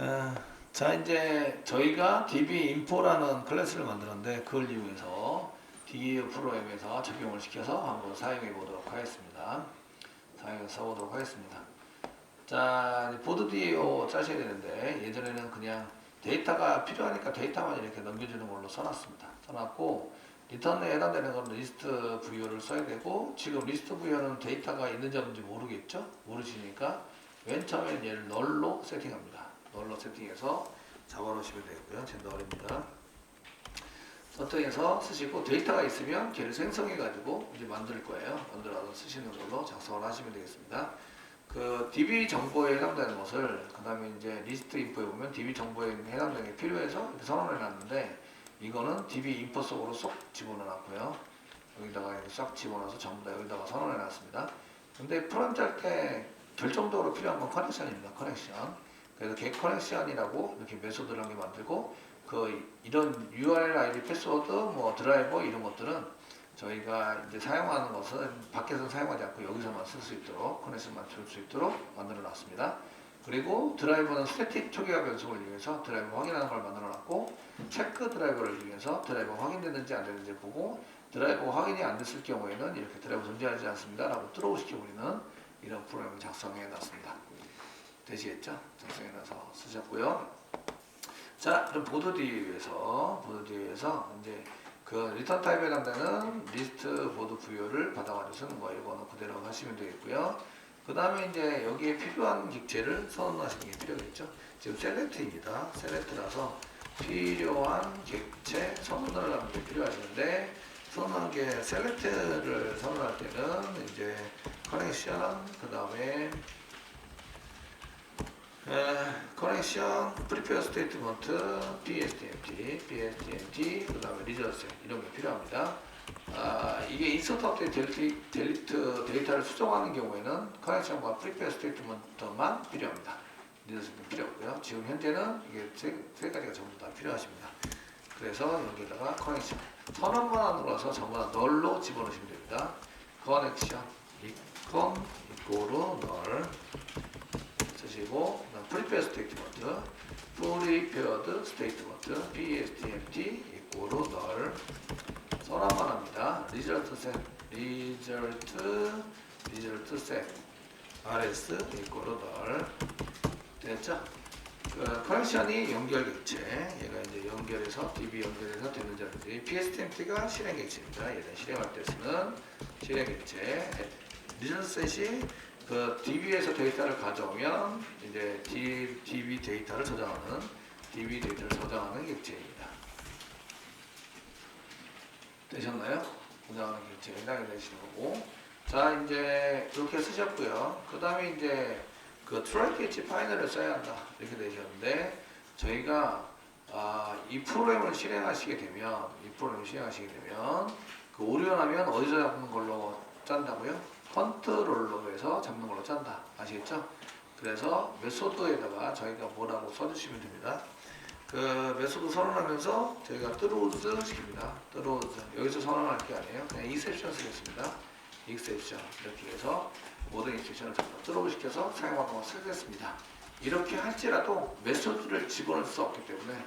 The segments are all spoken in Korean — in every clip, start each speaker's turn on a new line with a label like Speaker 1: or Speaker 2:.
Speaker 1: 어, 자 이제 저희가 DB 인포라는 클래스를 만들었는데 그걸 이용해서 DE 프로그램에서 적용을 시켜서 한번 사용해 보도록 하겠습니다. 사용해서 써보도록 하겠습니다. 자 보드 DO 짜셔야 되는데 예전에는 그냥 데이터가 필요하니까 데이터만 이렇게 넘겨주는 걸로 써놨습니다. 써놨고 리턴에 해당되는 건 리스트 VO를 써야 되고 지금 리스트 VO는 데이터가 있는지 없는지 모르겠죠? 모르시니까 맨 처음에 얘를 널로 세팅합니다. 널로 세팅해서 잡아놓으시면 되고요. 제 널입니다. 선택해서 쓰시고 데이터가 있으면 걔를 생성해가지고 이제 만들 거예요. 만들어서 쓰시는 걸로 작성을 하시면 되겠습니다. 그 DB 정보에 해당되는 것을 그 다음에 이제 리스트 인포에 보면 DB 정보에 해당되는 게 필요해서 이렇게 선언해 놨는데 이거는 DB 인포 속으로 쏙 집어넣었고요. 여기다가 이렇게 싹 집어넣어서 전부 다 여기다가 선언해 놨습니다. 근데 프론트 할 때 결정적으로 필요한 건 커넥션입니다. 커넥션. 그래서 get 커넥션이라고 이렇게 메소드를 한 개 만들고 그 이런 URL ID 패스워드 뭐 드라이버 이런 것들은 저희가 이제 사용하는 것은 밖에서 사용하지 않고 여기서만 쓸 수 있도록 커넥션만 줄 수 있도록 만들어 놨습니다. 그리고 드라이버는 스태틱 초기화 변속을 이용해서 드라이버 확인하는 걸 만들어 놨고 체크 드라이버를 이용해서 드라이버 확인됐는지 안 됐는지 보고 드라이버 확인이 안 됐을 경우에는 이렇게 드라이버 존재하지 않습니다 라고 트로우 시켜버리는 이런 프로그램을 작성해 놨습니다. 되시겠죠? 작성해 놔서 쓰셨고요. 자, 그럼 보드 뒤에서 보드 뒤에서 이제 그 리턴 타입에 해당되는 리스트 보드 부여를 받아가지고 쓰는 거 이거는 그대로 하시면 되겠고요. 그 다음에 이제 여기에 필요한 객체를 선언하시는 게 필요하겠죠. 지금 셀렉트입니다. 셀렉트라서 필요한 객체 선언을 하는 게 필요하시는데 선언한 게 셀렉트를 선언할 때는 이제 커넥션 그 다음에 커넥션, 프리페어 스테이트먼트, PSTMT, PSTMT, 그 다음에 리저스 이런 게 필요합니다. 아, 이게 인서트 업데이트 델리트, 델리트 데이터를 수정하는 경우에는 커넥션과 프리페어 스테이트먼트만 필요합니다. 리저스는 필요 없고요. 지금 현재는 이게 세, 세 가지가 전부 다 필요하십니다. 그래서 여기다가 커넥션 선언만 안 눌러서 전부 다 널로 집어넣으시면 됩니다. 커넥션 이콘 이꼬로 널 쓰시고 프리페어 스테이트먼트 프리페어드 스테이트먼트 PSTMT 이꼬로 널 선언만 합니다. 리절트 셋 리절트 리절트 셋 RS 이꼬로 널 됐죠? 그 커넥션이 연결 객체 얘가 이제 연결해서 DB 연결해서 되는 자리지 PSTMT가 실행 객체입니다. 얘는 실행할 때 쓰는 실행 객체 리절셋이 그 DB에서 데이터를 가져오면 이제 DB 데이터를 저장하는 DB 데이터를 저장하는 객체입니다. 되셨나요? 저장하는 객체에 해당이 되시는 거고 자 이제 이렇게 쓰셨고요. 그 다음에 이제 그 트라이 캐치 파이널을 써야 한다 이렇게 되셨는데 저희가 아, 이 프로그램을 실행하시게 되면 이 프로그램을 실행하시게 되면 그 오류나면 어디서 잡는 걸로 짠다고요? 컨트롤러 해서 잡는 걸로 짠다. 아시겠죠? 그래서 메소드에다가 저희가 뭐라고 써주시면 됩니다. 그 메소드 선언하면서 저희가 트루즈 시킵니다. 트루즈 여기서 선언할 게 아니에요. 그냥 익셉션 쓰겠습니다. 익셉션 이렇게 해서 모든 익셉션을 트루즈 시켜서 사용하는 걸 쓰겠습니다. 이렇게 할지라도 메소드를 집어넣을 수 없기 때문에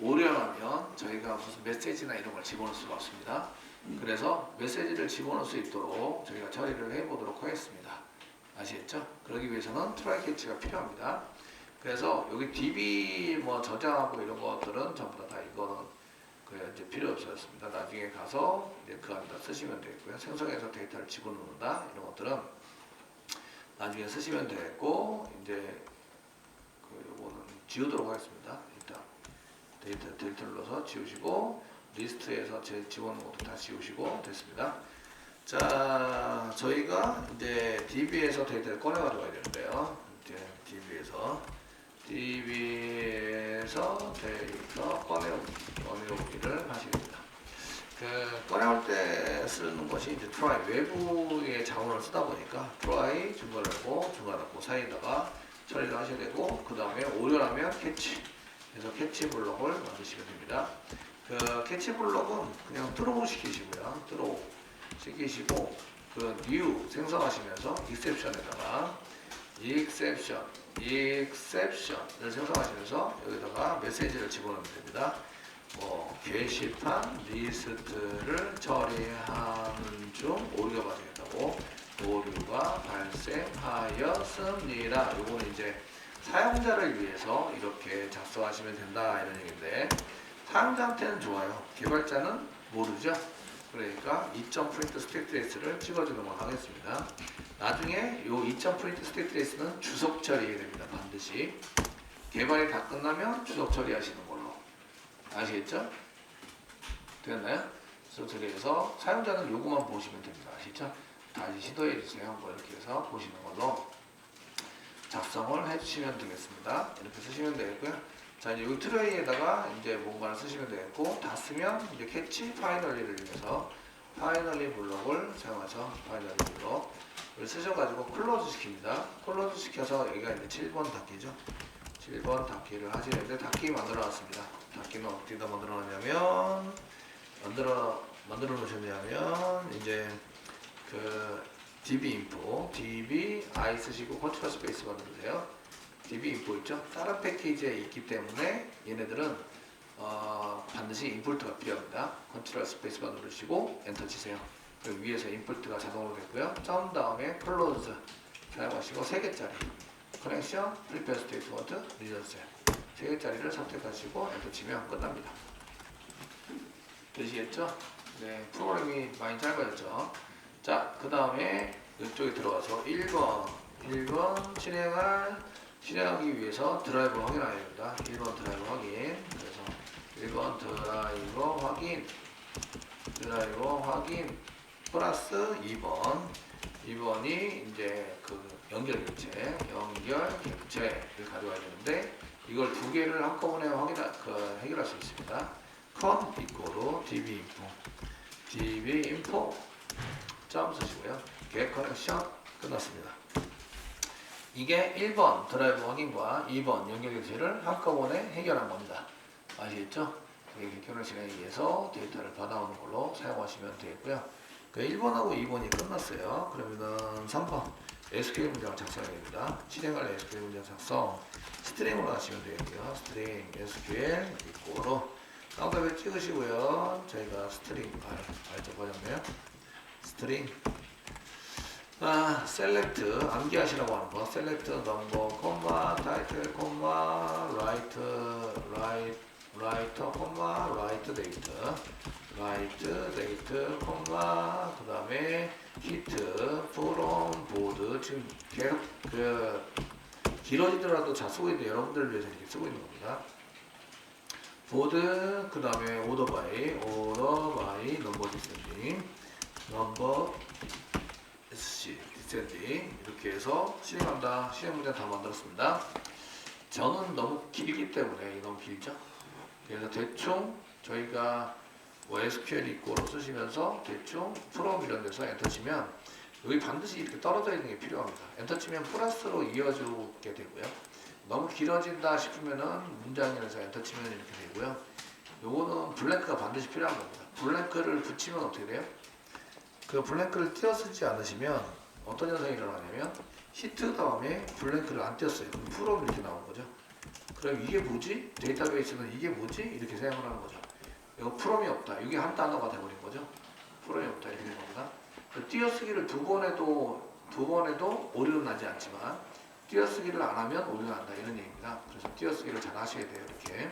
Speaker 1: 오류하면 저희가 무슨 메시지나 이런 걸 집어넣을 수가 없습니다. 그래서 메시지를 집어넣을 수 있도록 저희가 처리를 해보도록 하겠습니다. 아시겠죠? 그러기 위해서는 트라이 캐치가 필요합니다. 그래서 여기 DB 뭐 저장하고 이런 것들은 전부 다, 다 이거는 그 이제 필요 없었습니다. 나중에 가서 이제 그 안에다 쓰시면 되고요. 생성해서 데이터를 집어넣는다 이런 것들은 나중에 쓰시면 되고 이제 그 요거는 지우도록 하겠습니다. 일단 데이터 데이터를 넣어서 지우시고 리스트에서 제 집어넣은 것도 다 지우시고 됐습니다. 자, 저희가 이제 DB에서 데이터를 꺼내 가져가야 되는데요. 이제 DB에서 DB에서 데이터 꺼내오기, 꺼내오기를 하시겠습니다. 그 꺼내올 때 쓰는 것이 이제 try 외부의 자원을 쓰다 보니까 try 중간을 고 중간 닫고 사이에다가 처리를 하셔야 되고 그 다음에 오류라면 캐치 그래서 캐치 블록을 만드시면 됩니다. 그 캐치 블록은 그냥 트로우 시키시고요. 트로우 시키시고 그 new 생성하시면서 exception에다가 exception, exception을 생성하시면서 여기다가 메시지를 집어넣으면 됩니다. 뭐 게시판 리스트를 처리하는 중 오류가 발생했다고 오류가 발생하였습니다. 요거는 이제 사용자를 위해서 이렇게 작성하시면 된다 이런 얘기인데 사용자한테는 좋아요. 개발자는 모르죠. 그러니까 2.print state trace를 찍어주는 걸 하겠습니다. 나중에 요 2.print state trace는 주석 처리해야 됩니다. 반드시 개발이 다 끝나면 주석 처리하시는 걸로 아시겠죠? 됐나요? 주석 처리해서 사용자는 요거만 보시면 됩니다. 아시죠? 다시 시도해 주세요. 뭐 이렇게 해서 보시는 걸로 작성을 해주시면 되겠습니다. 이렇게 쓰시면 되겠고요. 자 이제 이 트레이에다가 이제 뭔가를 쓰시면 되겠고 다 쓰면 이제 캐치 파이널리를 이용해서 파이널리 블록을 사용하셔 파이널리 블록을 쓰셔가지고 클로즈 시킵니다. 클로즈 시켜서 여기가 이제 7번 닫기죠. 7번 닫기를 하시는데 닫기 만들어 놨습니다. 닫기는 어디다 만들어 놨냐면 만들어 만들어 놓으셨냐면 이제 그 db info, db i 쓰시고 컨트롤 스페이스 만들으세요. Db info 있죠? 다른 패키지에 있기 때문에 얘네들은 어, 반드시 인풋가 필요합니다. 컨트롤 스페이스바 누르시고 엔터 치세요. 그리고 위에서 인풋가 자동으로 됐고요. 점 다음에 클로즈 사용하시고 세 개짜리 커넥션, 프리페어 스테이트먼트, 리전스 세 개짜리를 선택하시고 엔터 치면 끝납니다. 되시겠죠? 네, 프로그램이 많이 짧아졌죠. 자, 그 다음에 이쪽에 들어가서 1번, 1번 진행할 실행하기 위해서 드라이버 확인해야 됩니다. 1번 드라이버 확인. 그래서 1번 드라이버 확인. 드라이버 확인. 플러스 2번. 2번이 이제 그 연결 객체, 연결 객체를 가져와야 되는데 이걸 두 개를 한꺼번에 확인하, 그 해결할 수 있습니다. con 이꼬로 db info. db info 점 쓰시고요. get connection 끝났습니다. 이게 1번 드라이브 확인과 2번 연결 객체를 한꺼번에 해결한 겁니다. 아시겠죠? 객체를 진행하기 위해서 데이터를 받아오는 걸로 사용하시면 되겠고요. 그 1번하고 2번이 끝났어요. 그러면은 3번 SQL 문장을 작성해야 됩니다. 실행할 SQL 문장 작성 스트링으로 하시면 되겠고요. 스트링 SQL 이꼬로 깜깜이 찍으시고요. 저희가 스트링 아, 알죠? 버렸네요. 스트링 아, 셀렉트 암기하시라고 하는 거. 셀렉트 넘버 콤마 타이틀 콤마 라이트 라이트 라이터 콤마 라이트 데이트 라이트 데이트 콤마 그 다음에 히트 프롬 보드 지금 계속 그 길어지더라도 잘 쓰고 있는데 여러분들을 위해서 이렇게 쓰고 있는 겁니다. 보드 그 다음에 오더 바이 오더 바이 넘버 디센딩 넘버 SC 디센딩 이렇게 해서 실행한다 실행 문제 다 만들었습니다. 저는 너무 길기 때문에 너무 길죠? 그래서 대충 저희가 뭐 SQL 이꼬로 쓰시면서 대충 프롬 이런 데서 엔터 치면 여기 반드시 이렇게 떨어져 있는 게 필요합니다. 엔터 치면 플러스로 이어지게 되고요. 너무 길어진다 싶으면은 문장에서 엔터 치면 이렇게 되고요. 요거는 블랭크가 반드시 필요한 겁니다. 블랭크를 붙이면 어떻게 돼요? 그 블랭크를 띄어 쓰지 않으시면 어떤 현상이 일어나냐면 히트 다음에 블랭크를 안 띄었어요. 그럼 프롬 이렇게 나온 거죠. 그럼 이게 뭐지? 데이터베이스는 이게 뭐지? 이렇게 생각을 하는 거죠. 이거 프롬이 없다. 이게 한 단어가 돼버린 거죠. 프롬이 없다 이렇게 된 겁니다. 그 띄어쓰기를 두 번 해도 두 번 해도 오류는 나지 않지만 띄어쓰기를 안 하면 오류가 난다 이런 얘기입니다. 그래서 띄어쓰기를 잘 하셔야 돼요. 이렇게.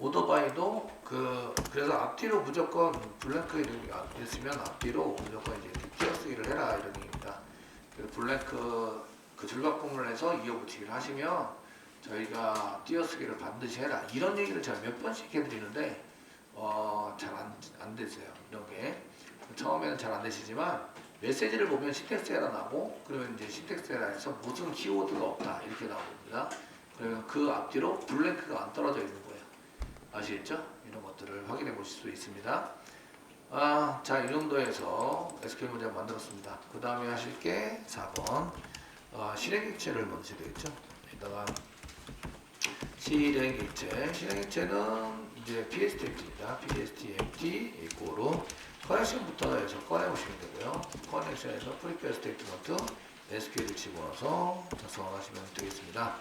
Speaker 1: 오토바이도 그 그래서 앞뒤로 무조건 블랭크 이렇게 있으면 앞뒤로 무조건 이제 띄어쓰기를 해라 이런 얘기입니다. 블랭크 그 줄바꿈을 해서 이어붙이기를 하시면 저희가 띄어쓰기를 반드시 해라 이런 얘기를 제가 몇 번씩 해드리는데 어, 잘안 안 되세요 이런 게 처음에는 잘 안 되시지만 메시지를 보면 신텍스 에러 나고 그러면 이제 신텍스 에러에서 무슨 키워드가 없다 이렇게 나옵니다. 그러면 그 앞뒤로 블랭크가 안 떨어져 있는 거예요. 아시겠죠? 이런 것들을 확인해 보실 수 있습니다. 아, 자, 이 정도에서 SQL 문제 만들었습니다. 그 다음에 하실 게 4번. 아, 실행객체를 먼저 되겠죠? 여기다가 실행객체. 실행객체는 이제 PSTMT입니다. PSTMT 이꼬로 커넥션부터 해서 꺼내보시면 되고요. 커넥션에서 프리페어 스테이트먼트 SQL을 집어넣어서 작성을 하시면 되겠습니다.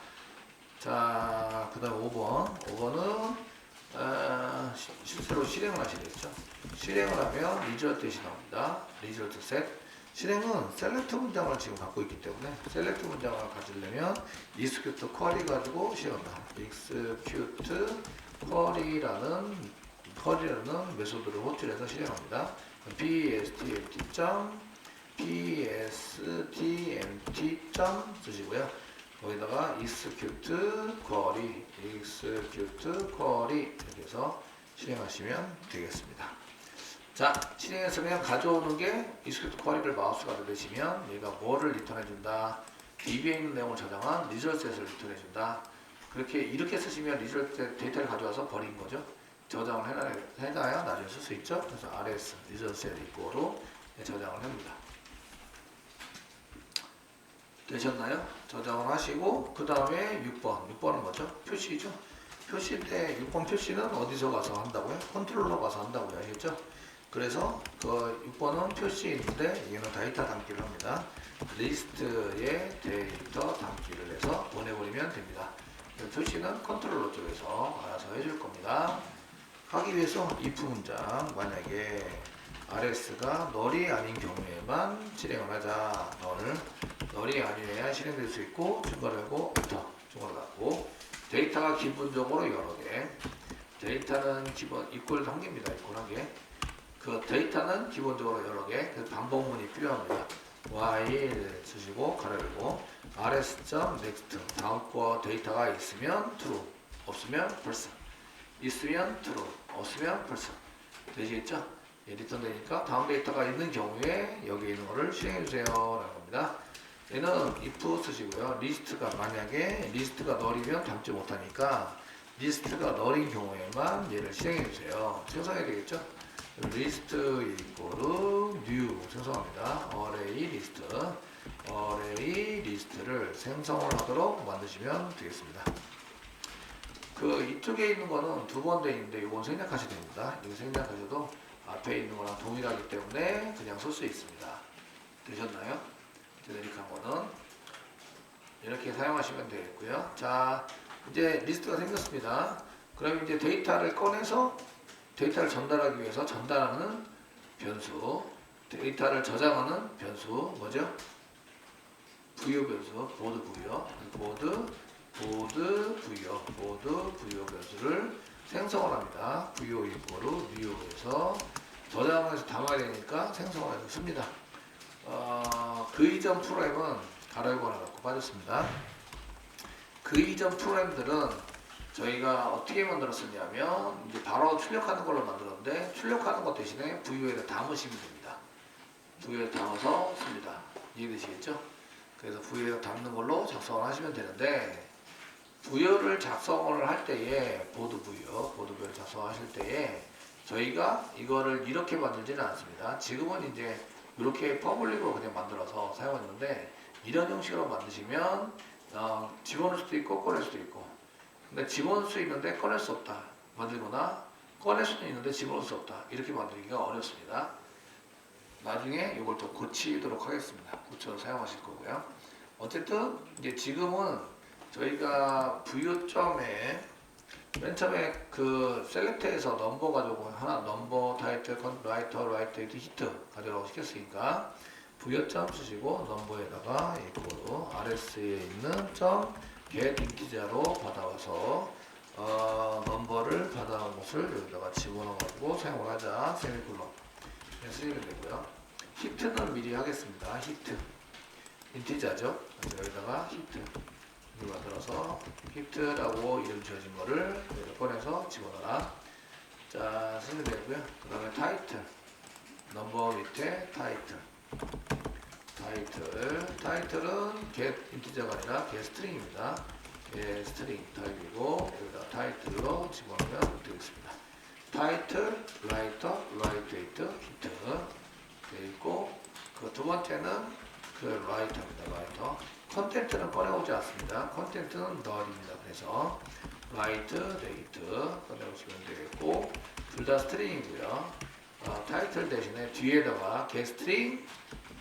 Speaker 1: 자, 그 다음 5번. 5번은 아, 시- 실제로 실행을 하시겠죠. 실행을 하면 리절트 셋이 나옵니다. 리절트 셋. 실행은 셀렉트 문장을 지금 갖고 있기 때문에 셀렉트 문장을 가지려면 execute query 가지고 실행한다. execute query라는 query라는 메소드를 호출해서 실행합니다. 점 쓰시고요. 거기다가 execute query, execute query 이렇게 해서 실행하시면 되겠습니다. 자, 실행했으면 가져오는 게 execute query를 마우스가 누르시면 얘가 뭐를 리턴해 준다. DB에 있는 내용을 저장한 리절셋을 리턴해 준다. 그렇게 이렇게 쓰시면 리절셋 데이터를 가져와서 버린 거죠. 저장을 해놔야, 해놔야 나중에 쓸 수 있죠. 그래서 rs 리절셋 이꼬로 저장을 합니다. 되셨나요? 저장을 하시고 그 다음에 6번 6번은 뭐죠? 표시죠 표시인데 6번 표시는 어디서 가서 한다고요? 컨트롤러 가서 한다고요 아시겠죠? 그래서 그 6번은 표시인데 얘는 데이터 담기를 합니다 리스트에 데이터 담기를 해서 보내버리면 됩니다 이 표시는 컨트롤러 쪽에서 알아서 해줄 겁니다 하기 위해서 if 문장 만약에 RS가 널이 아닌 경우에만 실행을 하자. 널 널이 아니어야 실행될 수 있고 엔터 중괄호 닫고 데이터가 기본적으로 여러 개. 데이터는 기본 이꼴 한 개입니다 이꼴 한개 그 데이터는 기본적으로 여러 개. 그래서 반복문이 필요합니다. while 쓰시고 가로 열고. rs.next 다음 거 데이터가 있으면 true 없으면 false 있으면 true 없으면 false 되시겠죠? 예, 리턴 되니까 다음 데이터가 있는 경우에 여기 있는 거를 실행해 주세요 라는 겁니다 얘는 if 쓰시고요. 리스트가 만약에 리스트가 널이면 담지 못하니까 리스트가 널인 경우에만 얘를 실행해 주세요. 생성해야 되겠죠? 리스트 이꼬르 new 생성합니다. array 리스트 array 리스트를 생성을 하도록 만드시면 되겠습니다. 그 이쪽에 있는 거는 두 번 돼 있는데 이건 생략하셔도 됩니다. 이거 생략하셔도 앞에 있는 거랑 동일하기 때문에 그냥 쓸 수 있습니다. 되셨나요? 제네릭한 거는 이렇게 사용하시면 되겠고요. 자, 이제 리스트가 생겼습니다. 그럼 이제 데이터를 꺼내서 데이터를 전달하기 위해서 전달하는 변수, 데이터를 저장하는 변수 뭐죠? 부여 변수, 보드 부여, 보드 보드 부여, 보드 부여 변수를 생성을 합니다. 부여 이꼬르 뉴에서 저장을 해서 담아야 되니까 생성을 해서 씁니다. 어, 그 이전 프로그램은 가로 열고 하나 갖고 빠졌습니다. 그 이전 프로그램들은 저희가 어떻게 만들었었냐면 이제 바로 출력하는 걸로 만들었는데 출력하는 것 대신에 VU에다 담으시면 됩니다. VU에 담아서 씁니다. 이해되시겠죠? 그래서 VU에다 담는 걸로 작성을 하시면 되는데 부여를 작성을 할 때에 보드 부여, 보드 부여를 작성하실 때에 저희가 이거를 이렇게 만들지는 않습니다. 지금은 이제 이렇게 퍼블릭으로 그냥 만들어서 사용했는데 이런 형식으로 만드시면 어, 집어넣을 수도 있고 꺼낼 수도 있고. 근데 집어넣을 수 있는데 꺼낼 수 없다. 만들거나 꺼낼 수도 있는데 집어넣을 수 없다. 이렇게 만들기가 어렵습니다. 나중에 이걸 또 고치도록 하겠습니다. 고쳐서 사용하실 거고요. 어쨌든 이제 지금은 저희가 부여점에 맨 처음에 그 셀렉트에서 넘버 가지고 하나 넘버 타이틀 컨 라이터 라이터 히트 히트 가져라고 시켰으니까 부여점 쓰시고 넘버에다가 이코로 RS에 있는 점 get 인티자로 받아와서 어, 넘버를 받아온 것을 여기다가 집어넣어 가지고 사용을 하자. 세미콜론. 네, 쓰시면 되고요. 히트는 미리 하겠습니다. 히트. 인티자죠? 여기다가 히트 이걸 만들어서 히트라고 이름 지어진 거를 꺼내서 집어넣어라. 자, 쓰면 되고요. 그 다음에 타이틀. 넘버 밑에 타이틀. 타이틀. 타이틀은 get 인티저가 아니라 get string입니다. get string 타입이고 여기다 타이틀로 집어넣으면 되겠습니다. 타이틀, 라이터, 라이트 데이트, 히트 돼 있고 그 두 번째는 그 라이터입니다. 라이터. 컨텐츠는 꺼내오지 않습니다. 컨텐츠는 널입니다. 그래서 라이트 데이트 꺼내오시면 되겠고 둘 다 스트링이고요. 어, 타이틀 대신에 뒤에다가 게스트링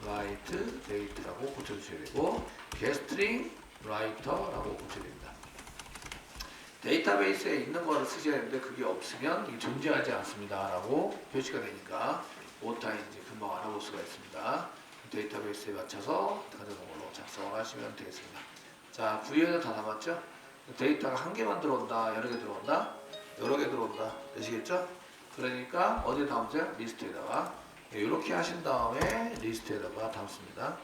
Speaker 1: write date라고 고쳐주셔야 되고 getString writer라고 고쳐야 됩니다. 데이터베이스에 있는 거를 쓰셔야 되는데 그게 없으면 존재하지 않습니다 라고 표시가 되니까 이제 금방 알아볼 수가 있습니다. 데이터베이스에 맞춰서 가져온 걸 로 작성을 하시면 되겠습니다. 자, 부위에는 다 남았죠? 데이터가 한 개만 들어온다, 여러 개 들어온다, 여러 개 들어온다. 되시겠죠? 그러니까 어디에 담으세요? 리스트에다가 이렇게 하신 다음에 리스트에다가 담습니다.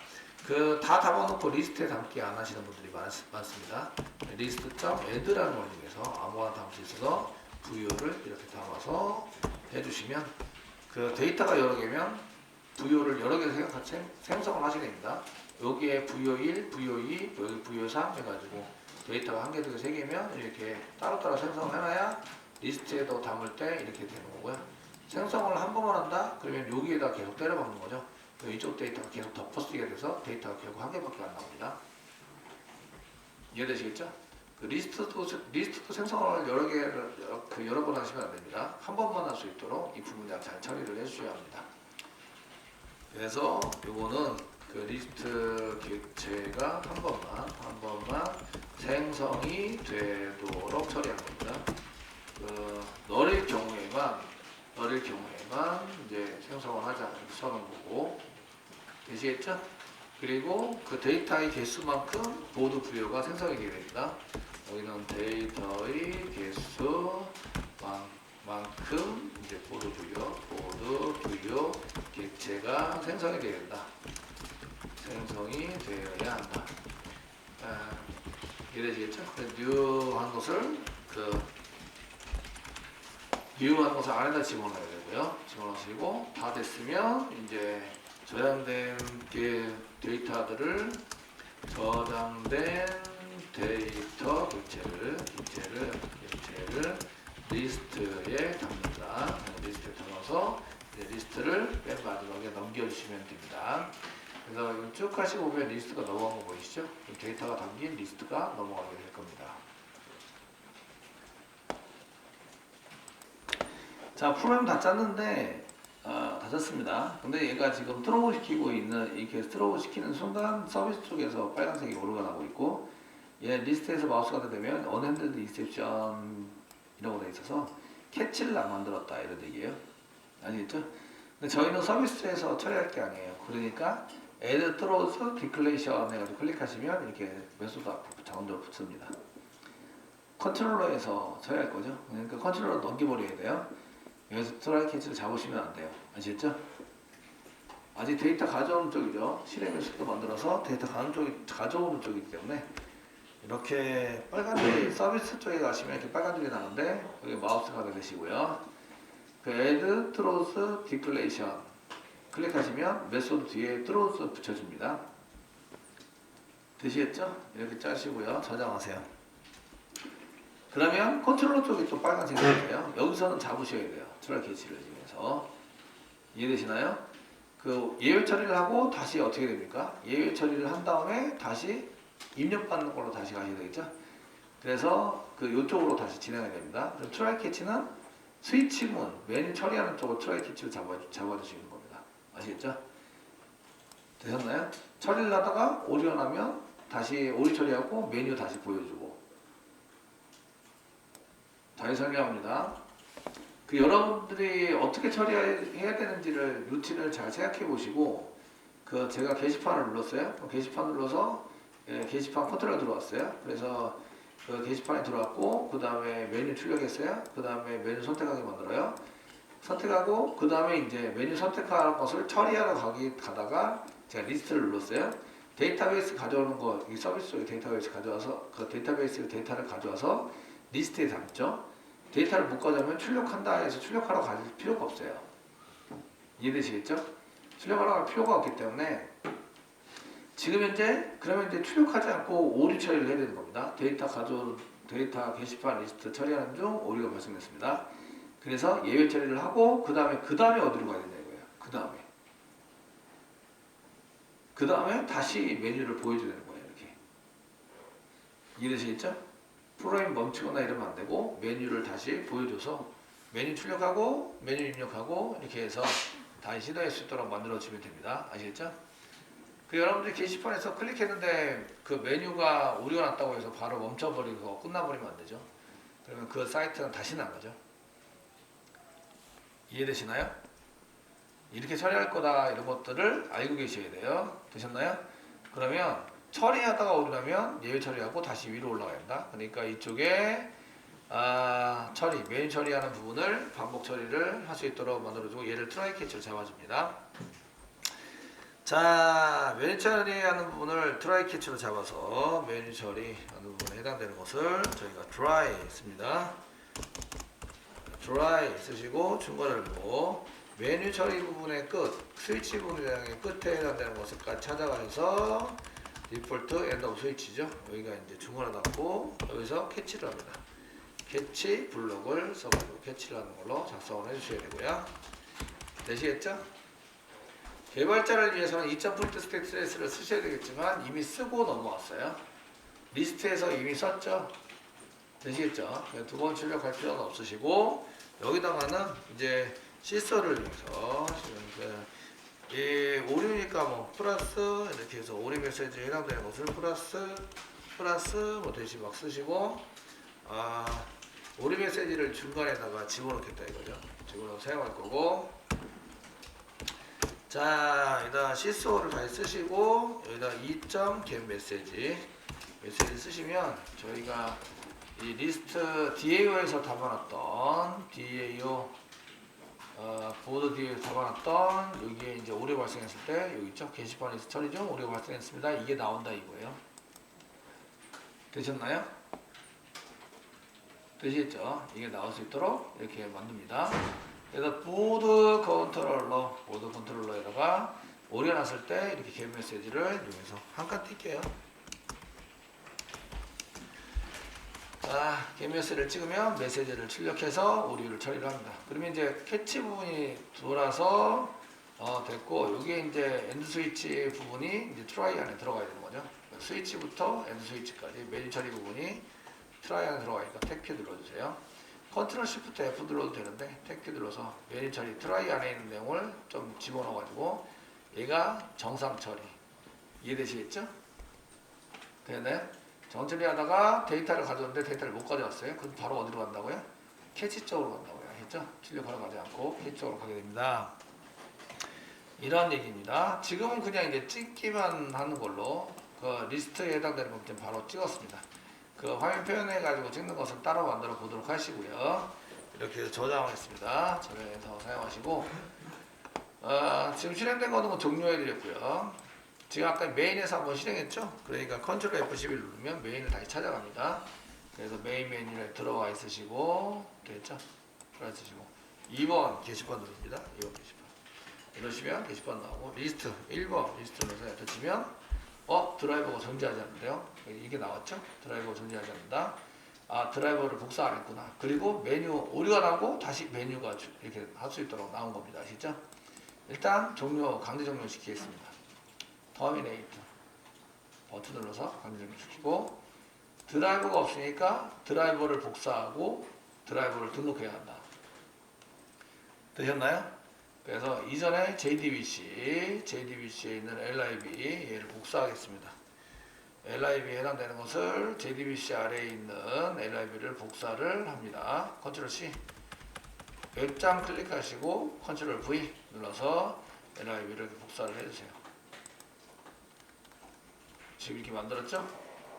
Speaker 1: 그 다 담아놓고 리스트에 담기 안 하시는 분들이 많, 많습니다. 리스트.add라는 걸 이용해서 아무거나 담을 수 있어서 부여를 이렇게 담아서 해주시면 그 데이터가 여러 개면 부여를 여러 개 생각- 생- 생성을 하시게 됩니다. 여기에 부여 1, 부여 2, 여기 부여 3 해가지고 데이터가 한 개, 두 개, 세 개면 이렇게 따로따로 생성을 해놔야 리스트에도 담을 때 이렇게 되는 거고요. 생성을 한 번만 한다? 그러면 여기에다 계속 때려박는 거죠. 이쪽 데이터가 계속 덮어쓰게 돼서 데이터가 결국 한 개밖에 안 나옵니다. 이해되시겠죠? 그 리스트도 리스트도 생성을 여러 개를 여러, 그 여러 번 하시면 안 됩니다. 한 번만 할 수 있도록 이 부분을 잘 처리를 해주셔야 합니다. 그래서 요거는 그 리스트 개체가 한 번만 한 번만 생성이 되도록 처리하는 겁니다. 그 너릴 경우에만 너릴 경우에만 이제 생성을 하자 이렇게 써놓은 거고 되시겠죠? 그리고 그 데이터의 개수만큼 모두 부여가 생성이 되게 됩니다. 여기는 데이터의 개수만큼 이제 보드 부여, 보드 부여 객체가 생성이 되어야 된다. 생성이 되어야 한다. 아? 그 뉴한 것을 그 뉴한 것을 안에다 집어넣어야 되고요. 집어넣으시고 다 됐으면 이제 저장된 게 데이터들을 저장된 데이터 객체를 객체를 객체를 리스트에 담는다. 리스트에 담아서 리스트를 맨 마지막에 넘겨주시면 됩니다. 그래서 쭉 하시고 보면 리스트가 넘어간 거 보이시죠? 이 데이터가 담긴 리스트가 넘어가게 될 겁니다. 자, 프로그램 다 짰는데 아, 다 짰습니다. 근데 얘가 지금 트로우 시키고 있는 이렇게 트로우 시키는 순간 서비스 쪽에서 빨간색이 오르가 나고 있고 얘 리스트에서 마우스가 되면 언핸드드 인셉션 이라고 돼 있어서 캐치를 안 만들었다 이런 얘기예요. 아시겠죠? 근데 저희는 서비스에서 처리할 게 아니에요. 그러니까 add throws declaration 해가지고 클릭하시면 이렇게 메소드 앞에 자동적으로 붙습니다. 컨트롤러에서 처리할 거죠. 그러니까 컨트롤러 넘겨버려야 돼요. 여기서 트라이 캐치를 잡으시면 안 돼요. 아시겠죠? 아직 데이터 가져오는 쪽이죠. 실행 메소드 만들어서 데이터 가는 쪽이 가져오는 쪽이기 때문에 이렇게 빨간 줄이 서비스 쪽에 가시면 이렇게 빨간 줄이 나는데 여기 마우스가 되시고요. 그 add throws declaration 클릭하시면 메소드 뒤에 throws 붙여줍니다. 되시겠죠? 이렇게 짜시고요. 저장하세요. 그러면 컨트롤러 쪽이 또 빨간색이 되세요. 여기서는 잡으셔야 돼요. 트라이 캐치를 이용해서 이해되시나요? 그 예외 처리를 하고 다시 어떻게 됩니까? 예외 처리를 한 다음에 다시 입력받는 걸로 다시 가셔야 되겠죠? 그래서 그 이쪽으로 다시 진행이 됩니다. 트라이 캐치는 스위치문 메뉴 처리하는 쪽으로 트라이 캐치를 잡아 잡아주시는 겁니다. 아시겠죠? 되셨나요? 처리를 하다가 오리온 하면 다시 오리 처리하고 메뉴 다시 보여주고 다시 설명합니다. 그 여러분들이 어떻게 처리해야 되는지를 루틴을 잘 생각해 보시고 그 제가 게시판을 눌렀어요. 그 게시판 눌러서 예, 게시판 컨트롤 들어왔어요. 그래서 그 게시판에 들어왔고 그 다음에 메뉴 출력했어요. 그 다음에 메뉴 선택하게 만들어요. 선택하고 그 다음에 이제 메뉴 선택하는 것을 처리하러 가기 가다가 제가 리스트를 눌렀어요. 데이터베이스 가져오는 거, 이 서비스 쪽에 데이터베이스 가져와서 그 데이터베이스 데이터를 가져와서 리스트에 담죠. 데이터를 못 가져오면 출력한다 해서 출력하러 갈 필요가 없어요. 이해되시겠죠? 출력하러 갈 필요가 없기 때문에 지금 현재 그러면 이제 출력하지 않고 오류 처리를 해야 되는 겁니다. 데이터 가져 데이터 게시판 리스트 처리하는 중 오류가 발생했습니다. 그래서 예외 처리를 하고 그 다음에 그 다음에 어디로 가야 되냐 이거예요. 그 다음에 그 다음에 다시 메뉴를 보여줘야 되는 거예요. 이렇게 이해되시겠죠? 프로그램 멈추거나 이러면 안 되고 메뉴를 다시 보여줘서 메뉴 출력하고 메뉴 입력하고 이렇게 해서 다시 시도할 수 있도록 만들어 주면 됩니다. 아시겠죠? 그 여러분들이 게시판에서 클릭했는데 그 메뉴가 오류가 났다고 해서 바로 멈춰버리고 끝나버리면 안 되죠. 그러면 그 사이트는 다시 나가죠. 이해되시나요? 이렇게 처리할 거다 이런 것들을 알고 계셔야 돼요. 되셨나요? 그러면 처리하다가 오류나면 예외 처리하고 다시 위로 올라가야 한다. 그러니까 이쪽에 아, 처리, 메인 처리하는 부분을 반복 처리를 할 수 있도록 만들어주고 얘를 트라이 캐치로 잡아줍니다. 자, 메뉴 처리하는 부분을 트라이 캐치로 잡아서 메뉴 처리하는 부분에 해당되는 것을 저희가 try 씁니다. Try 쓰시고 중괄호 열고 메뉴 처리 부분의 끝, 스위치 부분의 끝에 해당되는 것을까지 찾아가셔서 디폴트 엔드 오브 스위치죠. 여기가 이제 중괄호 닫고 여기서 캐치를 합니다. 캐치 블록을 써가지고 캐치를 하는 걸로 작성을 해주셔야 되고요. 되시겠죠? 개발자를 위해서는 2.프린트 스테이트스를 쓰셔야 되겠지만 이미 쓰고 넘어왔어요. 리스트에서 이미 썼죠. 되시겠죠? 두 번 출력할 필요는 없으시고 여기다가는 이제 시서를 위해서 지금 이 오류니까 뭐 플러스 이렇게 해서 오류 메시지에 해당되는 것을 플러스 플러스 뭐 대신 막 쓰시고 아 오류 메시지를 중간에다가 집어넣겠다 이거죠. 집어넣어 사용할 거고 자, 여기다 시소를 다시 쓰시고 여기다 2.get 메시지 메시지 쓰시면 저희가 이 리스트 DAO에서 담아놨던 DAO 어, 보드 뒤에 담아놨던 여기에 이제 오류 발생했을 때 여기 있죠 게시판에서 처리 중 오류 발생했습니다 이게 나온다 이거예요 되셨나요? 되시겠죠? 이게 나올 수 있도록 이렇게 만듭니다 그래서 보드 컨트롤러, 보드 컨트롤러에다가 오류가 났을 때 이렇게 겟 메시지를 이용해서 한칸 뛸게요. 자, 겟 메시지를 찍으면 메시지를 출력해서 오류를 처리를 합니다. 그러면 이제 캐치 부분이 돌아서 어, 됐고 여기에 이제 엔드 스위치 부분이 이제 트라이 안에 들어가야 되는 거죠. 스위치부터 엔드 스위치까지 메뉴 처리 부분이 트라이 안에 들어가니까 택키 눌러주세요. 컨트롤 시프트 F 눌러도 되는데 택키 눌러서 메뉴 처리 트라이 안에 있는 내용을 좀 집어넣어 가지고 얘가 정상 처리 이해되시겠죠? 되네 정처리 하다가 데이터를 가져오는데 데이터를 못 가져왔어요 그럼 바로 어디로 간다고요? 캐치 쪽으로 간다고요 했죠? 출력 하러 가지 않고 캐치 쪽으로 가게 됩니다 이런 얘기입니다 지금은 그냥 이제 찍기만 하는 걸로 그 리스트에 해당되는 것좀 바로 찍었습니다 그 화면 표현해 가지고 찍는 것을 따로 만들어 보도록 하시고요. 이렇게 해서 저장하겠습니다. 저장해서 사용하시고 어, 지금 실행된 거는 뭐 종료해 드렸고요. 지금 아까 메인에서 한번 실행했죠? 그러니까 컨트롤 F11 누르면 메인을 다시 찾아갑니다. 그래서 메인 메뉴에 들어와 있으시고 됐죠? 들어와 있으시고. 2번 게시판 누릅니다. 2번 게시판. 이러시면 게시판 나오고 리스트 1번 리스트 눌러서 엔터 치면 어 드라이버가 존재하지 않는데요? 이게 나왔죠? 드라이버가 존재하지 않는다. 아 드라이버를 복사 안 했구나. 그리고 메뉴 오류가 나고 다시 메뉴가 주- 이렇게 할 수 있도록 나온 겁니다. 아시죠? 일단 종료 강제 종료 시키겠습니다 터미네이트 버튼 눌러서 강제 종료 시키고 드라이버가 없으니까 드라이버를 복사하고 드라이버를 등록해야 한다 되셨나요? 그래서 이전에 JDBC, JDBC에 있는 LIB 얘를 복사하겠습니다. LIB에 해당되는 것을 JDBC 아래에 있는 LIB를 복사를 합니다. 컨트롤 C 웹장 클릭하시고 컨트롤 V 눌러서 LIB를 복사를 해주세요. 지금 이렇게 만들었죠?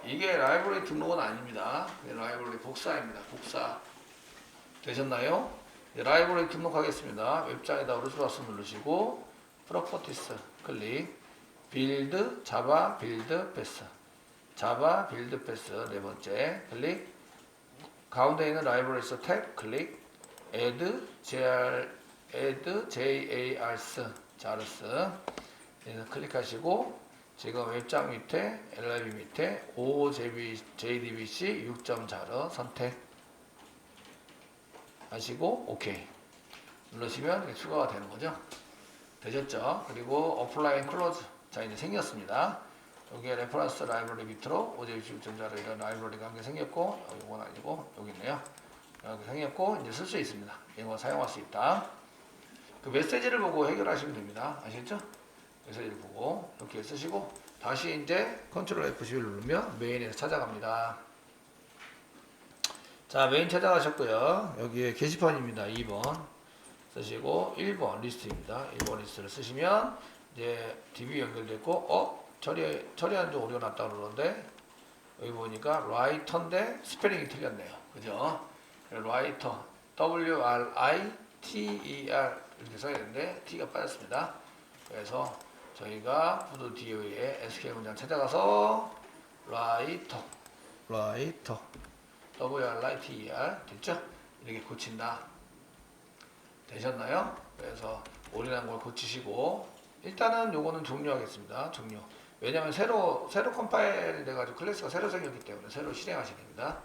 Speaker 1: 이게 라이브러리 등록은 아닙니다. 이게 라이브러리 복사입니다. 복사 되셨나요? 네, 라이브러리 등록하겠습니다. 웹장에다 오른쪽 마우스 누르시고 프로퍼티스 클릭 빌드 자바 빌드 패스 자바 빌드 패스 네 번째 클릭 가운데 있는 라이브러리에서 탭 클릭 add jr add jars 자르스 여기서 클릭하시고 지금 웹장 밑에 LIB 밑에 OJDBC 6.자르 선택 하시고 누르시면 이렇게 추가가 되는 거죠? 되셨죠? 그리고 어플라인 클로즈. 자 이제 생겼습니다. 여기에 레퍼런스 라이브러리 밑으로 OJC 6.0로 이런 라이브러리가 한 개 생겼고 이건 아니고 여기 있네요. 이렇게 생겼고 이제 쓸 수 있습니다. 이거 사용할 수 있다. 그 메시지를 보고 해결하시면 됩니다. 아시겠죠? 이렇게 보고 이렇게 쓰시고 다시 이제 컨트롤 F11 누르면 메인에서 찾아갑니다. 자 메인 찾아가셨고요. 여기에 게시판입니다. 2번 쓰시고 1번 리스트입니다. 1번 리스트를 쓰시면 이제 DB 연결됐고 어 처리 처리하는 중 오류가 났다 그러는데 여기 보니까 라이터인데 스페링이 틀렸네요. 그죠? 라이터 W R I T E 이렇게 써야 되는데 T가 빠졌습니다. 그래서 저희가 푸드 DO에 SQL 문장 찾아가서 라이터 라이터 W R I T E R 됐죠? 이렇게 고친다. 되셨나요? 그래서 오류난 걸 고치시고 일단은 요거는 종료하겠습니다. 종료. 왜냐하면 새로 새로 컴파일이 돼가지고 클래스가 새로 생겼기 때문에 새로 실행하셔야 됩니다.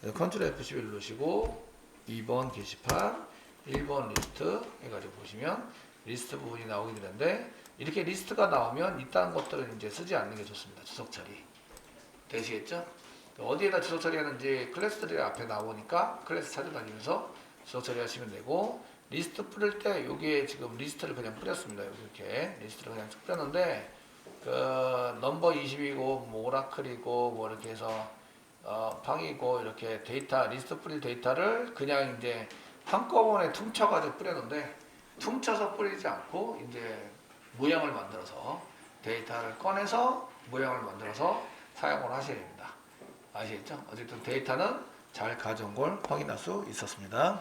Speaker 1: 그래서 컨트롤 F11 누르시고 2번 게시판, 1번 리스트 해가지고 보시면 리스트 부분이 나오게 되는데 이렇게 리스트가 나오면 이딴 것들은 이제 쓰지 않는 게 좋습니다. 주석 처리 되시겠죠? 어디에다 주석 처리하는지 클래스들이 앞에 나오니까 클래스 찾아다니면서 주석 처리하시면 되고 리스트 뿌릴 때 여기에 지금 리스트를 그냥 뿌렸습니다. 이렇게 리스트를 그냥 쭉 뿌렸는데 그 넘버 20이고 뭐 오라클이고 뭐 이렇게 해서 어, 팡이고 이렇게 데이터 리스트 뿌릴 데이터를 그냥 이제 한꺼번에 퉁쳐가지고 뿌렸는데 퉁쳐서 뿌리지 않고 이제 모양을 만들어서 데이터를 꺼내서 모양을 만들어서 사용을 하셔야 됩니다. 아시겠죠? 어쨌든 데이터는 잘 가져온 걸 확인할 수 있었습니다.